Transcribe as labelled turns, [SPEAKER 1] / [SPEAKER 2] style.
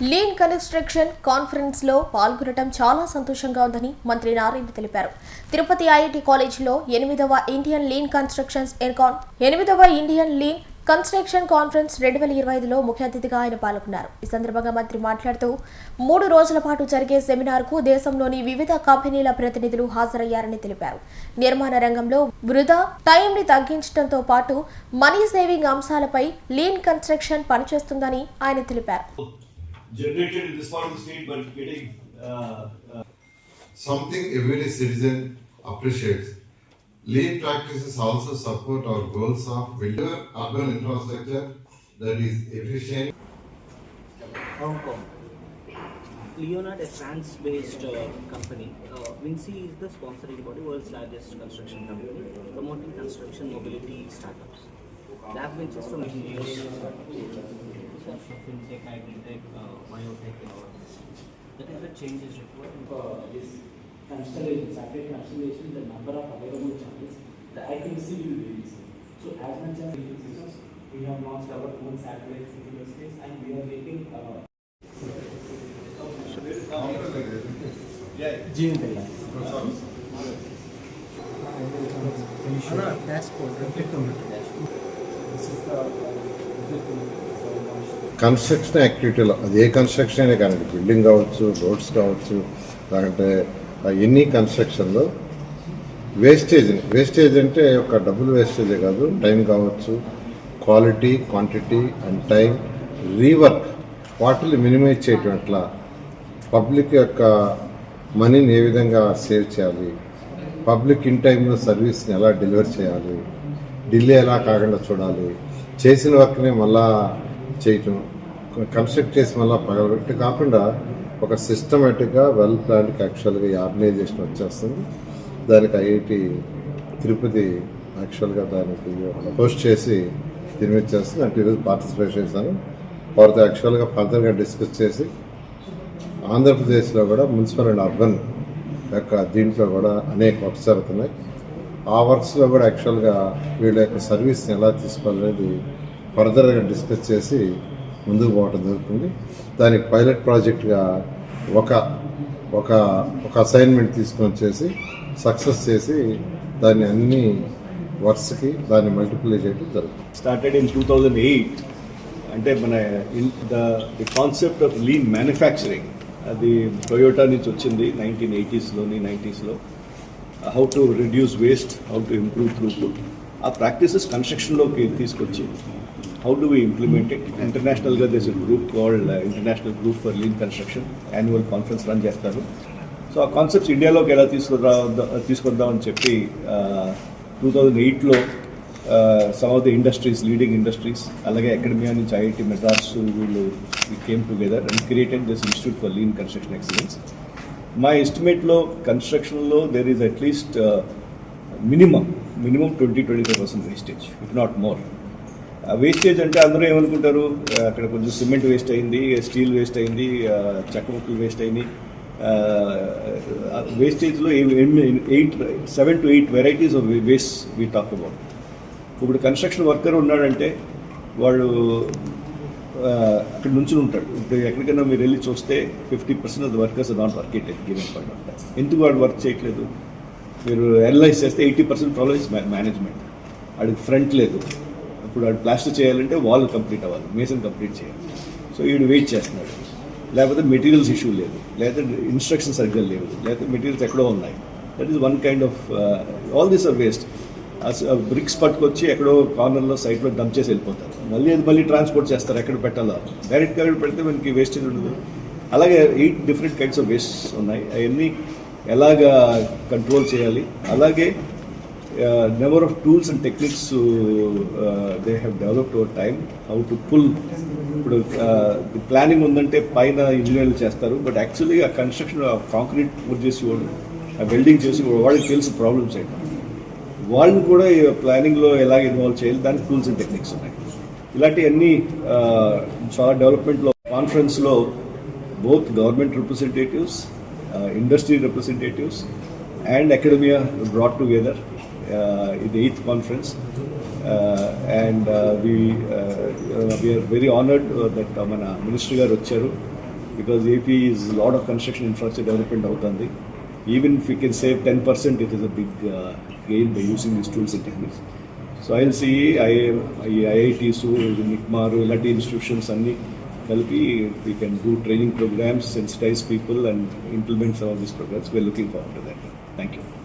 [SPEAKER 1] Lean construction కాన్ఫరెన్స్లో పాల్గొనడం చాలా సంతోషంగా ఉందని మంత్రి నారాయణ తెలిపారు. తిరుపతి ఐఐటి కాలేజీలో ఎనిమిదవ ఇండియన్ లీన్ కన్స్ట్రక్షన్స్ ఎన్కాన్ ఎనిమిదవ ఇండియన్ లీన్ కన్స్ట్రక్షన్ కాన్ఫరెన్స్ రెండు వేల ఇరవై ఐదులో ముఖ్య అతిథిగా ఆయన పాల్గొన్నారు. ఈ సందర్భంగా మంత్రి మాట్లాడుతూ మూడు రోజుల పాటు జరిగే సెమినార్కు దేశంలోని వివిధ కంపెనీల ప్రతినిధులు హాజరయ్యారని తెలిపారు. నిర్మాణ రంగంలో వృధా టైంని తగ్గించడంతో పాటు మనీ సేవింగ్ అంశాలపై లీన్ కన్స్ట్రక్షన్ పనిచేస్తుందని ఆయన తెలిపారు.
[SPEAKER 2] Generated in this part of the state, but getting uh, uh,
[SPEAKER 3] something every citizen appreciates. Lean practices also support our goals of building urban infrastructure that is efficient.
[SPEAKER 4] Hong Kong. Leonard, a France-based uh, company, uh, Vinci is the sponsoring body, world's largest construction company, promoting construction mobility startups. They have ventures from engineers, fintech, agri-tech, uh, biotech, and all. That is the change is required.
[SPEAKER 5] uh, this constellation, satellite constellation, the number of available channels, the accuracy will vary. So as much as in systems, we have launched our own satellites into the space and we are making uh, this is the
[SPEAKER 3] construction యాక్టివిటీలో అది ఏ construction అయినా కానీ building కావచ్చు roads కావచ్చు లేకంటే ఎన్ని కన్స్ట్రక్షన్లో wastage wastage అంటే ఒక డబ్బులు వేస్టేజే కాదు టైం కావచ్చు quality quantity and time rework వాటిని మినిమైజ్ చేయటం ఎట్లా? పబ్లిక్ యొక్క మనీని ఏ విధంగా సేవ్ చేయాలి? పబ్లిక్ ఇన్ టైంలో సర్వీస్ని ఎలా డెలివర్ చేయాలి? ఢిల్లీ ఎలా కాకుండా చూడాలి? చేసిన వర్క్ని మళ్ళా చేయటం కన్స్ట్రక్ట్ చేసి మళ్ళీ పగలబెట్టి కాకుండా ఒక సిస్టమేటిక్గా వెల్ ప్లాన్కి యాక్చువల్గా ఈ ఆర్గనైజేషన్ వచ్చేస్తుంది. దానికి ఐఐటి తిరుపతి యాక్చువల్గా దానికి హోస్ట్ చేసి దీని మీద చేస్తుంది. అంటే ఈరోజు పార్టిసిపేట్ చేశాను. వారితో యాక్చువల్గా ఫర్దర్గా డిస్కస్ చేసి ఆంధ్రప్రదేశ్లో కూడా మున్సిపల్ అండ్ అర్బన్ యొక్క దీంట్లో కూడా అనేక వర్క్స్ జరుగుతున్నాయి. ఆ వర్క్స్లో కూడా యాక్చువల్గా వీళ్ళ యొక్క సర్వీస్ని ఎలా తీసుకోవాలనేది ఫర్దర్గా డిస్కస్ చేసి ముందుకు పోవడం జరుగుతుంది. దానికి పైలట్ ప్రాజెక్ట్గా ఒక ఒక ఒక అసైన్మెంట్ తీసుకొని వచ్చేసి సక్సెస్ చేసి దాన్ని అన్ని వర్క్స్కి దాన్ని మల్టిప్లై చేయడం జరుగుతుంది.
[SPEAKER 2] Started in 2008 అంటే మన the the concept of lean manufacturing అది టొయోటా నుంచి వచ్చింది నైన్టీన్ ఎయిటీస్లోని నైంటీస్లో how to reduce waste how to improve throughput ఆ practices కన్స్ట్రక్షన్లోకి how do we implement it ఇంటర్నేషనల్గా this group called international group for lean construction annual conference run చేస్తారు. So ఆ concepts ఇండియాలోకి ఎలా తీసుకురా తీసుకొద్దామని చెప్పి టూ థౌజండ్ ఎయిట్లో some of the industries leading industries అలాగే అకాడమియా నుంచి ఐఐటి మెడ్రాస్ వీళ్ళు came together and created this institute for lean construction excellence మా ఎస్టిమేట్లో కన్స్ట్రక్షన్లో there is at least minimum minimum twenty twenty five percent wastage if not more wastage అంటే అందరూ ఏమనుకుంటారు? అక్కడ కొంచెం సిమెంట్ వేస్ట్ అయింది స్టీల్ వేస్ట్ అయింది చెక్క ముక్కలు వేస్ట్ అయింది వేస్టేజ్లో eight seven to eight varieties of waste we talk about ఇప్పుడు కన్స్ట్రక్షన్ వర్కర్ ఉన్నాడంటే వాడు అక్కడ నుంచి ఉంటాడు. ఇప్పుడు ఎక్కడికైనా మీరు వెళ్ళి చూస్తే fifty percent of the workers not work at given point of time ఎందుకు వాడు వర్క్ చేయట్లేదు? మీరు అనలైజ్ చేస్తే eighty percent problem is management వాడికి ఫ్రంట్ లేదు. ఇప్పుడు వాడు ప్లాస్టర్ చేయాలంటే వాల్ కంప్లీట్ అవ్వాలి మేసన్ కంప్లీట్ చేయాలి. సో వీడు వెయిట్ చేస్తున్నాడు. లేకపోతే మెటీరియల్స్ ఇష్యూ లేదు. లేకపోతే ఇన్స్ట్రక్షన్ సరిగ్గా లేవు. లేకపోతే మెటీరియల్స్ ఎక్కడో ఉన్నాయి. That is one kind of all these are waste bricks పట్టుకొచ్చి ఎక్కడో కార్నర్లో సైట్లో డంప్ చేసి వెళ్ళిపోతారు. మళ్ళీ అది మళ్ళీ ట్రాన్స్పోర్ట్ చేస్తారు ఎక్కడ పెట్టాలో. డైరెక్ట్గా ఎక్కడ పెడితే మనకి వేస్టేజ్ ఉండదు. అలాగే eight different kinds of waste ఉన్నాయి. అవన్నీ ఎలాగా కంట్రోల్ చేయాలి? అలాగే number of tools and techniques they have developed over time how to pull ఇప్పుడు uh, ప్లానింగ్ ఉందంటే పైన ఇంజనీర్లు చేస్తారు బట్ యాక్చువల్లీ ఆ కన్స్ట్రక్షన్ కాంక్రీట్ పూర్తి చేసి వాడు ఆ వెల్డింగ్ చేసి వాళ్ళకి తెలుసు ప్రాబ్లమ్స్ ఏంటి. వాళ్ళని కూడా ఈ ప్లానింగ్లో ఎలా ఇన్వాల్వ్ చేయాలి దానికి టూల్స్ అండ్ టెక్నిక్స్ ఉన్నాయి. ఇలాంటివన్నీ ఆ, uh, చాలా డెవలప్మెంట్లో కాన్ఫరెన్స్లో both government representatives industry representatives and academia brought together ఇది eighth conference and we we are very honoured that మన మినిస్టర్ గారు వచ్చారు. Because AP is lot of construction infrastructure development అవుతుంది even if you can save ten percent it is a big gain by using these tools and techniques so I C I IITs NICMAR ఇలాంటి institutions అన్నీ కలిపి we can do training programmes sensitise people and implement some of this programmes we are looking forward to that thank you